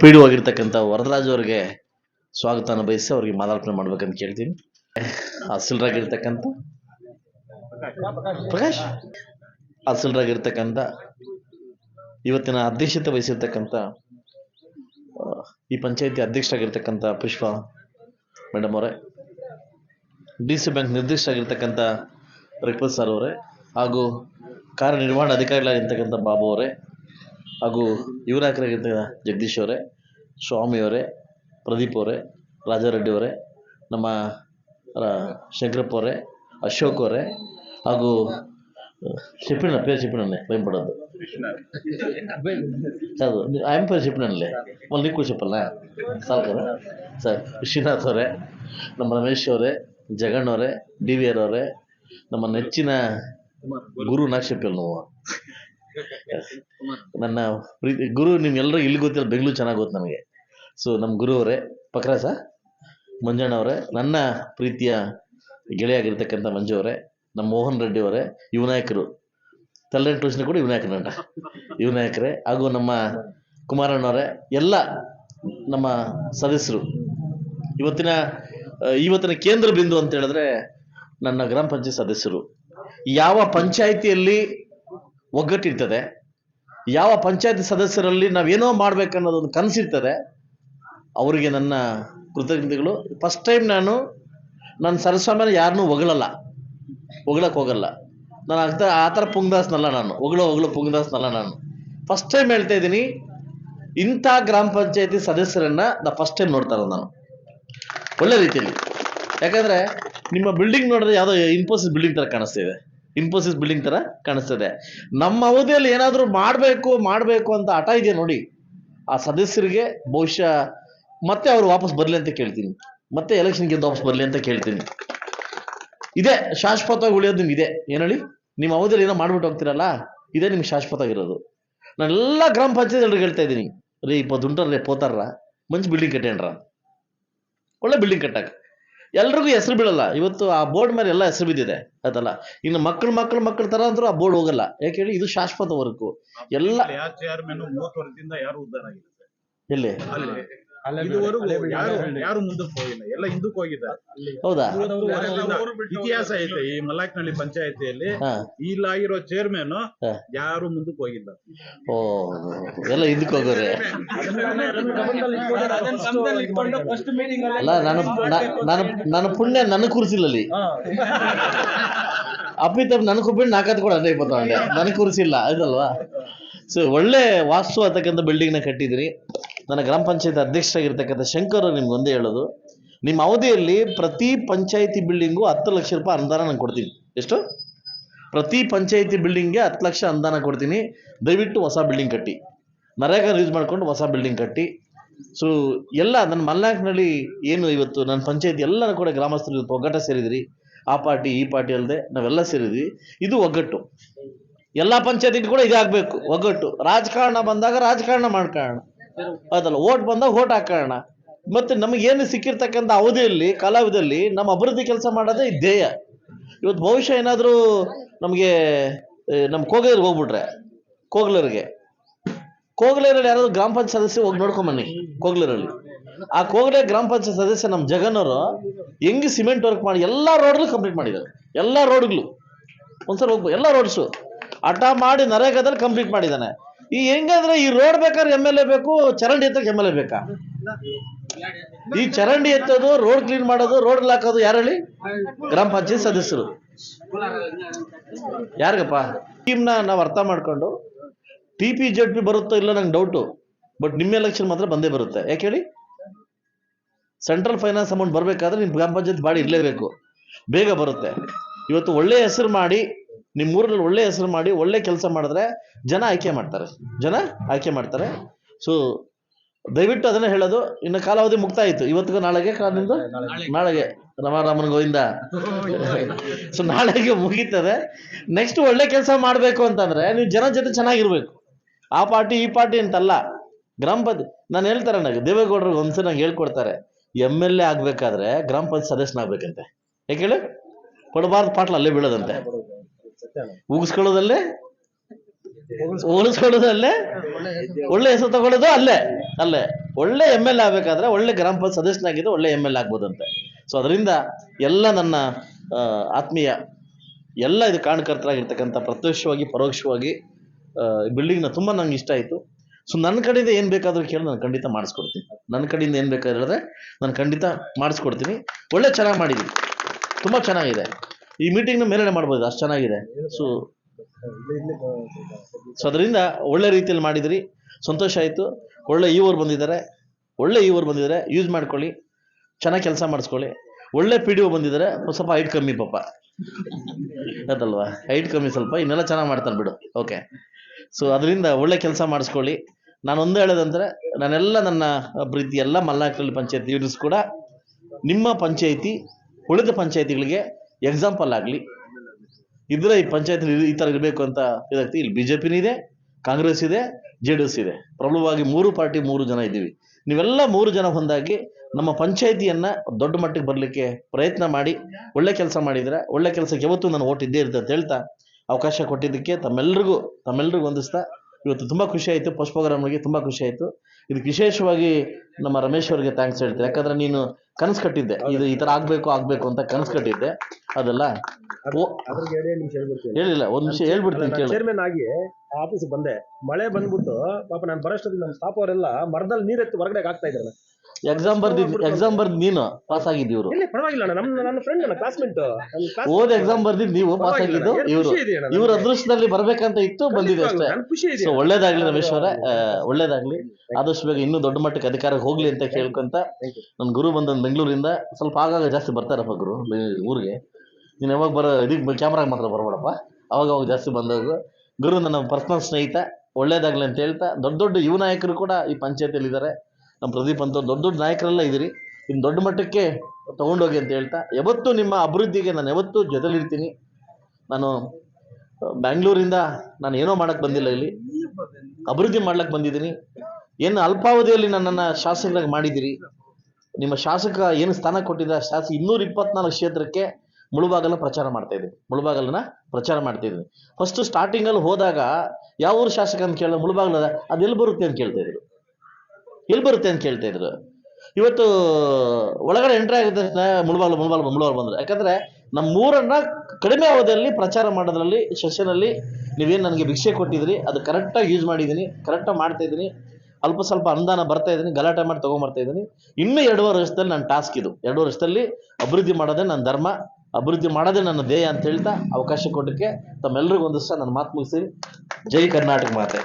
P D ಆಗಿರ್ತಕ್ಕಂಥ ವರದರಾಜ್ ಅವರಿಗೆ ಸ್ವಾಗತನ ಬಯಸಿ ಅವ್ರಿಗೆ ಮಾಲಾರ್ಪಣೆ ಮಾಡ್ಬೇಕಂತ ಕೇಳ್ತೀನಿ. ಹಸಿಲ್ರಾಗಿರ್ತಕ್ಕಂಥ ಪ್ರಕಾಶ್? ಹಸಿಲ್ರಾಗಿರ್ತಕ್ಕಂಥ ಇವತ್ತಿನ ಅಧ್ಯಕ್ಷತೆ ವಹಿಸಿರ್ತಕ್ಕಂಥ ಈ ಪಂಚಾಯತಿ ಅಧ್ಯಕ್ಷರಾಗಿರ್ತಕ್ಕಂಥ ಪುಷ್ಪ ಮೇಡಮ್ ಅವರೇ, ಡಿ ಸಿ ಬ್ಯಾಂಕ್ ನಿರ್ದೇಶಕರಾಗಿರ್ತಕ್ಕಂಥ ರಕ್ಪತ್ ಸರ್ ಅವರೇ ಹಾಗೂ ಕಾರ್ಯನಿರ್ವಹಣಾ ಅಧಿಕಾರಿಗಳಾಗಿರ್ತಕ್ಕಂಥ ಬಾಬು ಅವರೇ ಹಾಗೂ ಯುವನಾಯಕರಾಗಿರ್ತಕ್ಕಂಥ ಜಗದೀಶ್ ಅವರೇ, ಸ್ವಾಮಿ ಅವರೇ, ಪ್ರದೀಪ್ ಅವರೇ, ರಾಜಾರೆಡ್ಡಿ ಅವರೇ, ನಮ್ಮ ಶಂಕರಪ್ಪ ಅವರೇ, ಅಶೋಕ್ ಅವರೇ ಹಾಗೂ ಶಿಪಿಣ ಪೇರು ಶಿಪಿಣಲ್ಲೇ ಭಯಪಡೋದು ಐ ಆಯಂ ಪೇರ್ ಶಿಪಿಣಲ್ಲೇ ಒಂದು ನಿಕ್ಕು ಶಿಪ್ಪಲ್ಲ? ಸಾಕು. ಸರ್, ವಿಶ್ವನಾಥ್ ಅವರೇ, ನಮ್ಮ ರಮೇಶ್ ಅವರೇ ಜಗಣ್ ಅವರೇ, ಡಿ ವಿ ಆರ್ ಅವರೇ, ನಮ್ಮ ನೆಚ್ಚಿನ ಗುರು ನಾಕ್ಷಪಿಲ್ ನಾವು. ನನ್ನ ಪ್ರೀತಿ, ಗುರು ನಿಮ್ಗೆಲ್ಲರೂ ಇಲ್ಲಿ ಗೊತ್ತಿಲ್ಲ ಬೆಂಗಳೂರು ಚೆನ್ನಾಗಿ ಗೊತ್ತು ನನಗೆ ಸೊ ನಮ್ಮ ಗುರು ಅವರೇ ಮಂಜಣ್ಣ ಅವರೇ, ನನ್ನ ಪ್ರೀತಿಯ ಗೆಳೆಯಾಗಿರ್ತಕ್ಕಂಥ ಮಂಜು ಅವರೇ, ನಮ್ಮ ಮೋಹನ್ ರೆಡ್ಡಿ ಅವರೇ, ಯುವನಾಯಕರು. ತಲೆ ಟೂಷನ್ ಕೂಡ ಯುವನಾಯಕನಂಟ ಯುವನಾಯಕರೇ, ಹಾಗೂ ನಮ್ಮ ಕುಮಾರಣ್ಣವರೇ ಎಲ್ಲ ನಮ್ಮ ಸದಸ್ಯರು. ಇವತ್ತಿನ ಇವತ್ತಿನ ಕೇಂದ್ರ ಬಿಂದು ಅಂತ ಹೇಳಿದ್ರೆ ನನ್ನ ಗ್ರಾಮ ಪಂಚಾಯತ್ ಸದಸ್ಯರು. ಯಾವ ಪಂಚಾಯಿತಿಯಲ್ಲಿ ಒಗ್ಗಟ್ಟಿರ್ತದೆ ಯಾವ ಪಂಚಾಯತಿ ಸದಸ್ಯರಲ್ಲಿ ನಾವೇನೋ ಮಾಡ್ಬೇಕನ್ನೋದೊಂದು ಕನಸಿರ್ತದೆ, ಅವರಿಗೆ ನನ್ನ ಕೃತಜ್ಞತೆಗಳು. ಫಸ್ಟ್ ಟೈಮ್ ನಾನು ನನ್ನ ಸರಸ್ವಾಮಿನ ಯಾರನ್ನೂ ಹೊಗಳಲ್ಲ. ಹೊಗಳಕ್ಕೆ ಹೋಗಲ್ಲ. ನಾನು ಅರ್ಥ ಆ ಥರ ಪುಂಗದಾಸ್ನಲ್ಲ ನಾನು. ಹೊಗಳೋ, ಹೊಗಳು ಪುಂಗದಾಸ್ನಲ್ಲ ನಾನು. ಫಸ್ಟ್ ಟೈಮ್ ಹೇಳ್ತಾ ಇದ್ದೀನಿ, ಇಂಥ ಗ್ರಾಮ ಪಂಚಾಯತಿ ಸದಸ್ಯರನ್ನ ನಾ ಫಸ್ಟ್ ಟೈಮ್ ನೋಡ್ತಾ ನಾನು. ಒಳ್ಳೆ ರೀತಿಯಲ್ಲಿ. ಯಾಕಂದರೆ, ನಿಮ್ಮ ಬಿಲ್ಡಿಂಗ್ ನೋಡಿದ್ರೆ ಯಾವುದೋ ಇನ್ಫೋಸಿಸ್ ಬಿಲ್ಡಿಂಗ್ ಥರ ಕಾಣಿಸ್ತಿದೆ ಇನ್ಫೋಸಿಸ್ ಬಿಲ್ಡಿಂಗ್ ತರ ಕಾಣಿಸ್ತದೆ. ನಮ್ಮ ಅವಧಿಯಲ್ಲಿ ಏನಾದರೂ ಮಾಡಬೇಕು ಮಾಡಬೇಕು ಅಂತ ಹಠ ಇದೆ ನೋಡಿ. ಆ ಸದಸ್ಯರಿಗೆ ಬಹುಶಃ ಮತ್ತೆ ಅವರು ವಾಪಸ್ ಬರಲಿ ಅಂತ ಕೇಳ್ತೀನಿ. ಮತ್ತೆ ಎಲೆಕ್ಷನ್ ಗೆದ್ದು ವಾಪಸ್ ಬರಲಿ ಅಂತ ಕೇಳ್ತೀನಿ. ಇದೆ, ಶಾಶ್ವತವಾಗಿ ಉಳಿಯೋದು ನಿಮ್ಗೆ ಇದೆ ಏನ್ ಹೇಳಿ? ನಿಮ್ಮ ಅವಧಿಯಲ್ಲಿ ಏನೋ ಮಾಡ್ಬಿಟ್ಟು ಹೋಗ್ತಿರಲ್ಲ, ಇದೇ ನಿಮ್ಗೆ ಶಾಶ್ವತವಾಗಿರೋದು. ನಾನು ಎಲ್ಲ ಗ್ರಾಮ ಪಂಚಾಯತ್ ಹೇಳ್ತಾ ಇದ್ದೀನಿ. ರೀ, ಇಪ್ಪತ್ತು ರೇ ಪೋತಾರ ಮಂచి ಬಿಲ್ಡಿಂಗ್ ಕಟ್ಟೇನ್ರ ಒಳ್ಳೆ ಬಿಲ್ಡಿಂಗ್ ಕಟ್ಟಾಕ. ಎಲ್ರಿಗೂ ಹೆಸರು ಬೀಳಲ್ಲ. ಇವತ್ತು ಆ ಬೋರ್ಡ್ ಮೇಲೆ ಎಲ್ಲ ಹೆಸರು ಬಿದ್ದಿದೆ. ಅದಲ್ಲ ಇನ್ನು ಮಕ್ಕಳು ಮಕ್ಕಳು ಮಕ್ಕಳ ತರ ಅಂದ್ರೂ ಆ ಬೋರ್ಡ್ ಹೋಗಲ್ಲ. ಯಾಕೆ ಹೇಳಿ ಇದು ಶಾಶ್ವತ ವರ್ಕು ಎಲ್ಲ. ಎಲ್ಲಿ ಇದುವರೆಗೂ ಯಾರು ಯಾರು ಮುಂದಕ್ಕೆ ಹೋಗಿಲ್ಲ. ಎಲ್ಲ ಹಿಂದಕ್ಕೆ ಹೋಗಿದ್ದಾರೆ. ಹೌದಾ? ಇತಿಹಾಸ ಐತೆ ಈ ಮಲಾಕ್ನಹಳ್ಳಿ ಪಂಚಾಯತಿಯಲ್ಲಿ. ಇಲ್ಲಾಗಿರೋ ಚೇರ್ಮನ್ ಯಾರು ಮುಂದಕ್ಕೆ ಹೋಗಿಲ್ಲ. ಓ ಎಲ್ಲ ಹಿಂದಕ್ಕೆ ಹೋಗೋರೆ. ಅಲ್ಲ ನಾನು ನಾನು ನನ್ನ ಪುಣ್ಯ ನನಗೆ ಕೂರಿಸಿಲ್ಲ ಅಲ್ಲಿ ಅಪ್ಪಿತಪ್ಪ ನನಗೆ ಕೊಬ್ಬಿಟ್ಟು ನಾಕತ್ ಕೂಡ ಅದೇ ಇಪ್ಪತ್ತೊಂಡೆ ನನಗೆ ಕೂರಿಸಿಲ್ಲ ಅದಲ್ವಾ ಸೊ ಒಳ್ಳೆ ವಾಸ್ತು ಅಂತಕ್ಕಂಥ ಬಿಲ್ಡಿಂಗ್ನ ಕಟ್ಟಿದಿರಿ ನನ್ನ ಗ್ರಾಮ ಪಂಚಾಯತ್ ಅಧ್ಯಕ್ಷರಾಗಿರ್ತಕ್ಕಂಥ ಶಂಕರ್ ನಿಮ್ಗೆ ಒಂದೇ ಹೇಳೋದು. ನಿಮ್ಮ ಅವಧಿಯಲ್ಲಿ ಪ್ರತಿ ಪಂಚಾಯಿತಿ ಬಿಲ್ಡಿಂಗು ಹತ್ತು ಲಕ್ಷ ರೂಪಾಯಿ ಅನುದಾನ ನಾನು ಕೊಡ್ತೀನಿ. ಎಷ್ಟು? ಪ್ರತಿ ಪಂಚಾಯಿತಿ ಬಿಲ್ಡಿಂಗ್ಗೆ ಹತ್ತು ಲಕ್ಷ ಅನುದಾನ ಕೊಡ್ತೀನಿ. ದಯವಿಟ್ಟು ಹೊಸ ಬಿಲ್ಡಿಂಗ್ ಕಟ್ಟಿ. ನರೇಗಾ ಯೂಸ್ ಮಾಡಿಕೊಂಡು ಹೊಸ ಬಿಲ್ಡಿಂಗ್ ಕಟ್ಟಿ. ಸೊ ಎಲ್ಲ ನನ್ನ ಮಲ್ನಾಕ್ನಲ್ಲಿ ಏನು ಇವತ್ತು ನನ್ನ ಪಂಚಾಯಿತಿ ಎಲ್ಲರೂ ಕೂಡ ಗ್ರಾಮಸ್ಥರು ಇವತ್ತು ಒಗ್ಗಟ್ಟ ಸೇರಿದ್ರಿ. ಆ ಪಾರ್ಟಿ, ಈ ಪಾರ್ಟಿ ಅಲ್ಲದೆ ನಾವೆಲ್ಲ ಸೇರಿದ್ವಿ. ಇದು ಒಗ್ಗಟ್ಟು. ಎಲ್ಲ ಪಂಚಾಯತಿ ಕೂಡ ಇದಾಗಬೇಕು ಒಗ್ಗಟ್ಟು. ರಾಜಕಾರಣ ಬಂದಾಗ ರಾಜಕಾರಣ ಮಾಡ್ಕೊಳ್ಳೋಣ. ಅದಲ್ಲ, ಓಟ್ ಬಂದಾಗ ಓಟ್ ಹಾಕೋಣ. ಮತ್ತೆ ನಮಗೇನು ಸಿಕ್ಕಿರ್ತಕ್ಕಂಥ ಅವಧಿಯಲ್ಲಿ, ಕಾಲಾವಧಿಯಲ್ಲಿ ನಮ್ಮ ಅಭಿವೃದ್ಧಿ ಕೆಲಸ ಮಾಡೋದೇ ಧ್ಯೇಯ. ಇವತ್ತು ಭವಿಷ್ಯ ಏನಾದರೂ ನಮಗೆ ನಮ್ಮ ಕೋಗಲರಿಗೆ ಹೋಗ್ಬಿಟ್ರೆ, ಕೋಗ್ಲರಿಗೆ. ಕೋಗ್ಲೇರಲ್ಲಿ ಯಾರಾದರೂ ಗ್ರಾಮ ಪಂಚಾಯತ್ ಸದಸ್ಯ ಹೋಗಿ ನೋಡ್ಕೊಂಬನ್ನಿ ಕೋಗ್ಲರಲ್ಲಿ. ಆ ಕೋಗ್ಲೆ ಗ್ರಾಮ ಪಂಚಾಯತ್ ಸದಸ್ಯ ನಮ್ಮ ಜಗನ್ನವರು ಹೆಂಗೆ ಸಿಮೆಂಟ್ ವರ್ಕ್ ಮಾಡಿ, ಎಲ್ಲ ರೋಡ್ಗಳು ಕಂಪ್ಲೀಟ್ ಮಾಡಿದ್ದಾರೆ. ಎಲ್ಲ ರೋಡ್ಗಳು. ಒಂದ್ಸಲ ಹೋಗ್ಬೋದು ಎಲ್ಲ ರೋಡ್ಸು. ಹಠ ಮಾಡಿ ನರೇಗಾದಲ್ಲಿ ಕಂಪ್ಲೀಟ್ ಮಾಡಿದ್ದಾನೆ. ಈ ಹೆಂಗಂದ್ರೆ ಈ ರೋಡ್ ಬೇಕಾದ್ರೆ ಎಂ ಎಲ್ ಎ ಬೇಕು, ಚರಂಡಿ ಎತ್ತಕ್ಕೆ ಎಂ ಎಲ್ ಎ ಬೇಕಾ? ಈ ಚರಂಡಿ ಎತ್ತೋದು, ರೋಡ್ ಕ್ಲೀನ್ ಮಾಡೋದು, ರೋಡ್ ಹಾಕೋದು ಯಾರು ಹೇಳಿ? ಗ್ರಾಮ ಪಂಚಾಯತ್ ಸದಸ್ಯರು. ಯಾರಿಗಪ್ಪ? ಟೀಮ್ನ ನಾವು ಅರ್ಥ ಮಾಡ್ಕೊಂಡು ಟಿ ಪಿ ಜೆಡ್ ಪಿ ಬರುತ್ತೋ ಇಲ್ಲ ನಂಗೆ ಡೌಟು ಬಟ್ ನಿಮ್ಮ ಎಲೆಕ್ಷನ್ ಮಾತ್ರ ಬಂದೇ ಬರುತ್ತೆ. ಯಾಕೆ ಹೇಳಿ? ಸೆಂಟ್ರಲ್ ಫೈನಾನ್ಸ್ ಅಮೌಂಟ್ ಬರಬೇಕಾದ್ರೆ ನಿಮ್ಮ ಗ್ರಾಮ ಪಂಚಾಯತ್ ಬಾಡಿ ಇರಲೇಬೇಕು. ಬೇಗ ಬರುತ್ತೆ. ಇವತ್ತು ಒಳ್ಳೆ ಹೆಸರು ಮಾಡಿ ನಿಮ್ಮ ಊರಲ್ಲಿ ಒಳ್ಳೆ ಹೆಸರು ಮಾಡಿ ಒಳ್ಳೆ ಕೆಲಸ ಮಾಡಿದ್ರೆ ಜನ ಆಯ್ಕೆ ಮಾಡ್ತಾರೆ. ಜನ ಆಯ್ಕೆ ಮಾಡ್ತಾರೆ. ಸೊ ದಯವಿಟ್ಟು ಅದನ್ನೇ ಹೇಳೋದು. ಇನ್ನು ಕಾಲಾವಧಿ ಮುಕ್ತಾಯ ಆಯ್ತು ಇವತ್ತಿಗೂ ನಾಳೆಗೆ ಕಾಲಿಂದ ನಾಳೆಗೆ. ರಮಾರಾಮನ ಗೋವಿಂದ. ಸೊ ನಾಳೆಗೆ ಮುಗೀತದೆ. ನೆಕ್ಸ್ಟ್ ಒಳ್ಳೆ ಕೆಲಸ ಮಾಡಬೇಕು ಅಂತಂದ್ರೆ ನೀವು ಜನ ಜೊತೆ ಚೆನ್ನಾಗಿರ್ಬೇಕು. ಆ ಪಾರ್ಟಿ ಈ ಪಾರ್ಟಿ ಅಂತಲ್ಲ. ಗ್ರಾಮ ಪಂಚಾಯತ್ ನಾನು ಹೇಳ್ತಾರೆ ನನಗೆ ದೇವೇಗೌಡರಿಗೆ ಒಂದ್ಸಲ ನಂಗೆ ಹೇಳ್ಕೊಡ್ತಾರೆ ಎಂ ಎಲ್ ಎ ಆಗ್ಬೇಕಾದ್ರೆ ಗ್ರಾಮ ಪಂಚಾಯತ್ ಸದಸ್ಯನಾಗ್ಬೇಕಂತೆ. ಯಾಕೆ ಹೇಳು? ಕೊಡಬಾರ್ದು ಪಾಟ್ಲ ಅಲ್ಲೇ ಬೀಳೋದಂತೆ. ಉಗಿಸ್ಕೊಳ್ಳೋದಲ್ಲೇ ಉಳಿಸ್ಕೊಳ್ಳೋದಲ್ಲೇ ಒಳ್ಳೆ ಹೆಸರು ತಗೊಳ್ಳೋದು ಅಲ್ಲೇ ಅಲ್ಲೇ. ಒಳ್ಳೆ ಎಂ ಎಲ್ ಆಗ್ಬೇಕಾದ್ರೆ ಒಳ್ಳೆ ಗ್ರಾಮ ಪಂಚಾಯತ್ ಸದಸ್ಯನಾಗಿದ್ದು ಒಳ್ಳೆ ಎಂ ಎಲ್ ಆಗ್ಬೋದಂತೆ. ಸೊ ಅದರಿಂದ ಎಲ್ಲ ನನ್ನ ಆತ್ಮೀಯ ಎಲ್ಲ ಇದು ಕಾರಣಕರ್ತರಾಗಿರ್ತಕ್ಕಂಥ ಪ್ರತ್ಯಕ್ಷವಾಗಿ, ಪರೋಕ್ಷವಾಗಿ ಬಿಲ್ಡಿಂಗ್ನ ತುಂಬ ನಂಗೆ ಇಷ್ಟ ಆಯಿತು. ಸೊ ನನ್ನ ಕಡೆಯಿಂದ ಏನು ಬೇಕಾದರೂ ಕೇಳಿ ನಾನು ಖಂಡಿತ ಮಾಡಿಸ್ಕೊಡ್ತೀನಿ. ನನ್ನ ಕಡೆಯಿಂದ ಏನು ಬೇಕಾದ್ರೆ ಹೇಳಿದ್ರೆ ನಾನು ಖಂಡಿತ ಮಾಡಿಸ್ಕೊಡ್ತೀನಿ. ಒಳ್ಳೆ ಚೆನ್ನಾಗಿ ಮಾಡಿದ್ದೀನಿ ತುಂಬ ಚೆನ್ನಾಗಿದೆ. ಈ ಮೀಟಿಂಗ್ನ ಮೇಲೇ ಮಾಡ್ಬೋದು, ಅಷ್ಟು ಚೆನ್ನಾಗಿದೆ. ಸೊ ಸೊ ಅದರಿಂದ ಒಳ್ಳೆ ರೀತಿಯಲ್ಲಿ ಮಾಡಿದಿರಿ, ಸಂತೋಷ ಆಯಿತು. ಒಳ್ಳೆ ಇವರು ಬಂದಿದ್ದಾರೆ, ಒಳ್ಳೆ ಇವರು ಬಂದಿದ್ದಾರೆ ಯೂಸ್ ಮಾಡ್ಕೊಳ್ಳಿ, ಚೆನ್ನಾಗಿ ಕೆಲಸ ಮಾಡಿಸ್ಕೊಳ್ಳಿ. ಒಳ್ಳೆ ಪಿ ಡಿ ಒ ಬಂದಿದ್ದಾರೆ ಸ್ವಲ್ಪ ಹೈಟ್ ಕಮ್ಮಿ ಪಾಪ. ಅದಲ್ವಾ ಹೈಟ್ ಕಮ್ಮಿ ಸ್ವಲ್ಪ, ಇನ್ನೆಲ್ಲ ಚೆನ್ನಾಗಿ ಮಾಡ್ತಾನೆ ಬಿಡು. ಓಕೆ ಸೊ ಅದರಿಂದ ಒಳ್ಳೆ ಕೆಲಸ ಮಾಡಿಸ್ಕೊಳ್ಳಿ. ನಾನು ಒಂದು ಹೇಳೋದಂದ್ರೆ ನಾನೆಲ್ಲ ನನ್ನ ಪ್ರೀತಿ ಎಲ್ಲ ಮಲ್ನಾಕಳ್ಳಿ ಪಂಚಾಯತಿ ಲೀಡರ್ಸ್ ಕೂಡ ನಿಮ್ಮ ಪಂಚಾಯಿತಿ, ಉಳಿದ ಪಂಚಾಯತಿಗಳಿಗೆ ಎಕ್ಸಾಂಪಲ್ ಆಗಲಿ. ಇದ್ರೆ ಈ ಪಂಚಾಯತ್ ಈ ಥರ ಇರಬೇಕು ಅಂತ ಇದಾಗ್ತಿ. ಇಲ್ಲಿ ಬಿ ಜೆ ಪಿನೂ ಇದೆ, ಕಾಂಗ್ರೆಸ್ ಇದೆ, ಜೆ ಡಿ ಎಸ್ ಇದೆ. ಪ್ರಬಲವಾಗಿ ಮೂರು ಪಾರ್ಟಿ, ಮೂರು ಜನ ಇದ್ದೀವಿ. ನೀವೆಲ್ಲ ಮೂರು ಜನ ಬಂದಾಗಿ ನಮ್ಮ ಪಂಚಾಯಿತಿಯನ್ನು ದೊಡ್ಡ ಮಟ್ಟಿಗೆ ಬರಲಿಕ್ಕೆ ಪ್ರಯತ್ನ ಮಾಡಿ, ಒಳ್ಳೆ ಕೆಲಸ ಮಾಡಿದರೆ, ಒಳ್ಳೆ ಕೆಲಸಕ್ಕೆ ಯಾವತ್ತೂ ನಾನು ಓಟ್ ಇದ್ದೇ ಇರ್ತದೆ ಅಂತ ಹೇಳ್ತಾ, ಅವಕಾಶ ಕೊಟ್ಟಿದ್ದಕ್ಕೆ ತಮ್ಮೆಲ್ರಿಗೂ ತಮ್ಮೆಲ್ರಿಗೂ ಹೊಂದಿಸ್ತಾ ಇವತ್ತು ತುಂಬ ಖುಷಿ ಆಯಿತು. ಪುಷ್ಪಗ್ರಾಮ್ಗೆ ತುಂಬ ಖುಷಿ ಆಯಿತು. ಇದಕ್ಕೆ ವಿಶೇಷವಾಗಿ ನಮ್ಮ ರಮೇಶ್ ಅವರಿಗೆ ಥ್ಯಾಂಕ್ಸ್ ಹೇಳ್ತೀನಿ. ಯಾಕಂದ್ರೆ ನೀನು ಕನಸು ಕಟ್ಟಿದ್ದೆ. ಇದು ಈ ಥರ ಆಗಬೇಕು ಆಗಬೇಕು ಅಂತ ಕನಸು ಕಟ್ಟಿದ್ದೆ. ಅದೆಲ್ಲ ಹೇಳಿಲ್ಲ ಒಂದು ನಿಮಿಷ ಹೇಳ್ಬಿಡ್ತೀನಿ ಕೇಳಿ. ಚೇರ್ಮನ್ ಆಗಿ ಆಫೀಸ್ ಬಂದೆ. ಮಳೆ ಬಂದ್ಬಿಟ್ಟು ಪಾಪ ನಾನು ಬರೋಷ್ಟೊತ್ತಿಗೆ ನಮ್ಮ ಸ್ಟಾಫ್ ಅವರೆಲ್ಲ ಮರದಲ್ಲಿ ನೀರೆತ್ತು ಹೊರಗಡೆ ಆಗ್ತಾ ಇದ್ದಾರೆ. ಎಕ್ಸಾಮ್ ಬರ್ದಿದ್ ಎಕ್ಸಾಮ್ ಬರ್ದ್ ನೀನು ಪಾಸ್ ಆಗಿದ್ದು ಇವರು. ಇಲ್ಲ ಪರವಾಗಿಲ್ಲ ಅಣ್ಣ. ನಮ್ಮ ನನ್ನ ಫ್ರೆಂಡ್ ನನ್ನ ಕ್ಲಾಸ್ಮೇಟ್ ಓದ್ ಎಕ್ಸಾಮ್ ಬರ್ದಿದ್ ನೀವು ಪಾಸ್ ಆಗಿದ್ದು ಇವರು. ಇವ್ರ ಅದೃಷ್ಟದಲ್ಲಿ ಬರ್ಬೇಕಂತ ಇತ್ತು ಬಂದಿದೆ ಅಷ್ಟೇ. ಸೊ ಒಳ್ಳೇದಾಗ್ಲಿ ರಮೇಶ್ವರ. ಒಳ್ಳೇದಾಗ್ಲಿ. ಆದಷ್ಟು ಬೇಗ ಇನ್ನೂ ದೊಡ್ಡ ಮಟ್ಟಕ್ಕೆ ಅಧಿಕಾರಕ್ಕೆ ಹೋಗ್ಲಿ ಅಂತ ಕೇಳ್ಕೊಂತ ನನ್ನ ಗುರು ಬಂದ ಬೆಂಗಳೂರಿಂದ. ಸ್ವಲ್ಪ ಆಗಾಗ ಜಾಸ್ತಿ ಬರ್ತಾರಪ್ಪ ಗುರು ಊರಿಗೆ. ನೀನು ಯಾವಾಗ ಬರೋ ಇದಕ್ಕೆ ಕ್ಯಾಮ್ರಾಗ ಮಾತ್ರ ಬರಬೇಡಪ್ಪ. ಅವಾಗ ಅವಾಗ ಜಾಸ್ತಿ ಬಂದಾಗ ಗುರು ನನ್ನ ಪರ್ಸನಲ್ ಸ್ನೇಹಿತ ಒಳ್ಳೇದಾಗ್ಲಿ ಅಂತ ಹೇಳ್ತಾ ದೊಡ್ಡ ದೊಡ್ಡ ಯುವ ನಾಯಕರು ಕೂಡ ಈ ಪಂಚಾಯತಿಯಲ್ಲಿ ಇದ್ದಾರೆ ನಮ್ಮ ಪ್ರದೀಪ್ ಅಂತ ದೊಡ್ಡ ದೊಡ್ಡ ನಾಯಕರೆಲ್ಲ ಇದ್ದೀರಿ. ಇನ್ನು ದೊಡ್ಡ ಮಟ್ಟಕ್ಕೆ ತೊಗೊಂಡೋಗಿ ಅಂತ ಹೇಳ್ತಾ, ಯಾವತ್ತೂ ನಿಮ್ಮ ಅಭಿವೃದ್ಧಿಗೆ ನಾನು ಯಾವತ್ತೂ ಜೊತೆಲಿರ್ತೀನಿ. ನಾನು ಬ್ಯಾಂಗ್ಳೂರಿಂದ ನಾನು ಏನೋ ಮಾಡೋಕ್ಕೆ ಬಂದಿಲ್ಲ ಇಲ್ಲಿ. ಅಭಿವೃದ್ಧಿ ಮಾಡ್ಲಿಕ್ಕೆ ಬಂದಿದ್ದೀನಿ. ಏನು ಅಲ್ಪಾವಧಿಯಲ್ಲಿ ನನ್ನನ್ನು ಶಾಸಕರಾಗಿ ಮಾಡಿದ್ದೀರಿ. ನಿಮ್ಮ ಶಾಸಕ ಏನು ಸ್ಥಾನ ಕೊಟ್ಟಿದ್ದ, ಶಾಸಕ ಇನ್ನೂರ ಇಪ್ಪತ್ನಾಲ್ಕು ಕ್ಷೇತ್ರಕ್ಕೆ ಮುಳುಬಾಗಲ ಪ್ರಚಾರ ಮಾಡ್ತಾ ಇದ್ದೀನಿ. ಮುಳುಬಾಗಲನ್ನ ಪ್ರಚಾರ ಮಾಡ್ತಾ ಇದ್ದೀನಿ. ಫಸ್ಟ್ ಸ್ಟಾರ್ಟಿಂಗಲ್ಲಿ ಹೋದಾಗ, ಯಾವ ಊರು ಶಾಸಕ ಅಂತ ಕೇಳಿದ್ರೆ ಮುಳುಬಾಗಲದ, ಅದೆಲ್ಲಿ ಬರುತ್ತೆ ಅಂತ ಕೇಳ್ತಾ ಇದ್ರು. ಎಲ್ಲಿ ಬರುತ್ತೆ ಅಂತ ಕೇಳ್ತಾ ಇದ್ರು. ಇವತ್ತು ಒಳಗಡೆ ಎಂಟ್ರಿ ಆಗಿದ ತಕ್ಷಣ ಮುಳುಬಾಗ್ಲು ಮುಳುಬಾಗ್ಲು ಬಂದ್ರೆ. ಯಾಕಂದ್ರೆ ನಮ್ಮ ಊರನ್ನ ಕಡಿಮೆ ಅವಧಿಯಲ್ಲಿ ಪ್ರಚಾರ ಮಾಡೋದ್ರಲ್ಲಿ, ಸೆಷನಲ್ಲಿ ನೀವೇನು ನನಗೆ ಭಿಕ್ಷೆ ಕೊಟ್ಟಿದ್ರಿ, ಅದು ಕರೆಕ್ಟಾಗಿ ಯೂಸ್ ಮಾಡಿದ್ದೀನಿ ಕರೆಕ್ಟಾಗಿ ಮಾಡ್ತಾ ಇದ್ದೀನಿ, ಅಲ್ಪ ಸ್ವಲ್ಪ ಅನುದಾನ ಬರ್ತಾ ಇದ್ದೀನಿ, ಗಲಾಟೆ ಮಾಡಿ ತೊಗೊಂಬರ್ತಾ ಇದ್ದೀನಿ. ಇನ್ನೂ ಎರಡೂವರೆ ವರ್ಷದಲ್ಲಿ ನನ್ನ ಟಾಸ್ಕ್ ಇದು. ಎರಡೂವರೆ ವರ್ಷದಲ್ಲಿ ಅಭಿವೃದ್ಧಿ ಮಾಡೋದೇ ನನ್ನ ಧರ್ಮ, ಅಭಿವೃದ್ಧಿ ಮಾಡೋದೇ ನನ್ನ ಧ್ಯೇಯ ಅಂತ ಹೇಳ್ತಾ ಅವಕಾಶ ಕೊಟ್ಟಕ್ಕೆ ತಮ್ಮೆಲ್ಲರಿಗೂ ಒಂದು ಸಹ ನನ್ನ ಮಾತು ಮುಗಿಸಿ ಜೈ ಕರ್ನಾಟಕ ಮಾತೆ.